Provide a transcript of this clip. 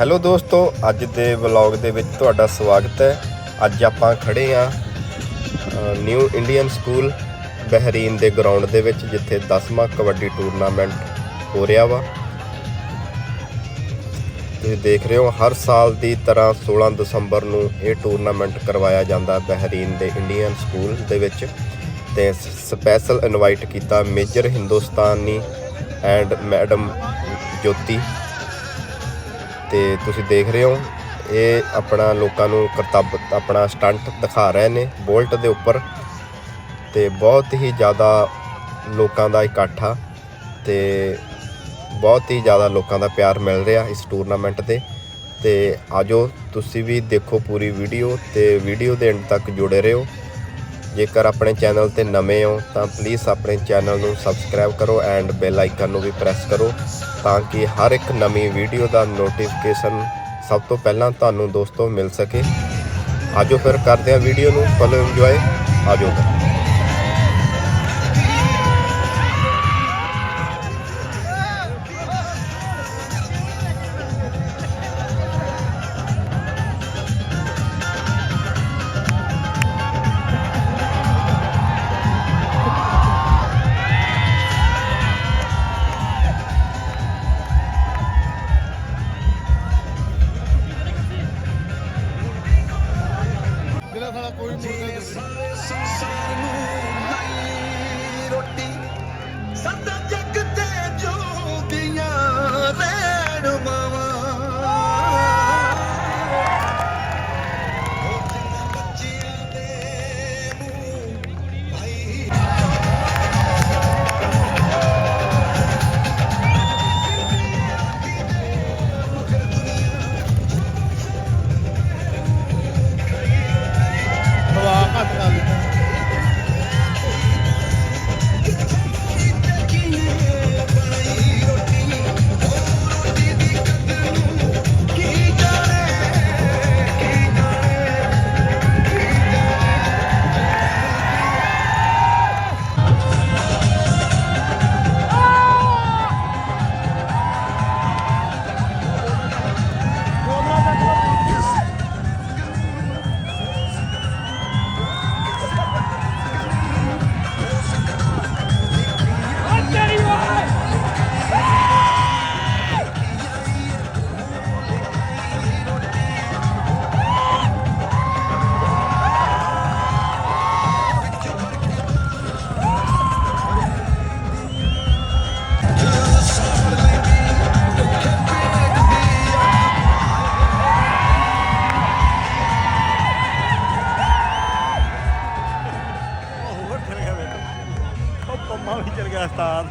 Hello ਦੋਸਤੋ, ਅੱਜ ਦੇ ਵਲੌਗ ਦੇ ਵਿੱਚ ਤੁਹਾਡਾ ਸਵਾਗਤ ਹੈ। ਅੱਜ ਆਪਾਂ ਖੜੇ ਆ ਨਿਊ ਇੰਡੀਅਨ ਸਕੂਲ ਬਹਿਰੀਨ ਦੇ ਗਰਾਊਂਡ ਦੇ ਵਿੱਚ, ਜਿੱਥੇ 10ਵਾਂ ਕਬੱਡੀ ਟੂਰਨਾਮੈਂਟ ਹੋ ਰਿਹਾ ਵਾ। ਤੁਸੀਂ ਦੇਖ ਰਹੇ ਹੋ, ਹਰ ਸਾਲ ਦੀ ਤਰ੍ਹਾਂ 16 ਦਸੰਬਰ ਨੂੰ ਇਹ ਟੂਰਨਾਮੈਂਟ ਕਰਵਾਇਆ ਜਾਂਦਾ ਬਹਿਰੀਨ ਦੇ ਇੰਡੀਅਨ ਸਕੂਲ ਦੇ ਵਿੱਚ ਤੇ ਸਪੈਸ਼ਲ ਇਨਵਾਈਟ ਕੀਤਾ major Hindustani and madam Jyoti ਤੇ ਤੁਸੀਂ ਦੇਖ ਰਹੇ ਹੋ, ਇਹ ਆਪਣਾ ਲੋਕਾਂ ਨੂੰ ਕਰਤੱਬ ਆਪਣਾ ਸਟੰਟ ਦਿਖਾ ਰਹੇ ਨੇ ਬੋਲਟ ਦੇ ਉੱਪਰ ਤੇ ਬਹੁਤ ਹੀ ਜ਼ਿਆਦਾ ਲੋਕਾਂ ਦਾ ਇਕੱਠ ਆ ਤੇ ਬਹੁਤ ਹੀ ਜ਼ਿਆਦਾ ਲੋਕਾਂ ਦਾ ਪਿਆਰ ਮਿਲ ਰਿਹਾ ਇਸ ਟੂਰਨਾਮੈਂਟ ਤੇ ਤੇ ਆਜੋ ਤੁਸੀਂ ਵੀ ਦੇਖੋ ਪੂਰੀ ਵੀਡੀਓ ਤੇ ਵੀਡੀਓ ਦੇ ਐਂਡ ਤੱਕ ਜੁੜੇ ਰਹੋ। ਜੇਕਰ ਆਪਣੇ ਚੈਨਲ ਤੇ ਨਵੇਂ ਹੋ, ਤਾਂ ਪਲੀਜ਼ ਆਪਣੇ ਚੈਨਲ ਨੂੰ ਸਬਸਕ੍ਰਾਈਬ ਕਰੋ ਐਂਡ ਬੈਲ ਆਈਕਨ ਨੂੰ ਵੀ ਪ੍ਰੈਸ ਕਰੋ, ਤਾਂ ਕਿ ਹਰ ਇੱਕ ਨਵੀਂ ਵੀਡੀਓ ਦਾ ਨੋਟੀਫਿਕੇਸ਼ਨ ਸਭ ਤੋਂ ਪਹਿਲਾਂ ਤੁਹਾਨੂੰ ਦੋਸਤੋ ਮਿਲ ਸਕੇ। ਆਜੋ ਫਿਰ ਕਰਦੇ ਹਾਂ ਵੀਡੀਓ ਨੂੰ ਫੁੱਲ ਇੰਜੋਏ ਆਜੋ। ਕੋਈ ਮੁਰਗਾ ਸਾਰੇ ਸੰਸਾਰ ਨੂੰ ਨਹੀਂ ਰੋਟੀ ਸਦਾ ਵੇ ਵੀ ਚਲ ਗਿਆ ਉਸਤਾਦ।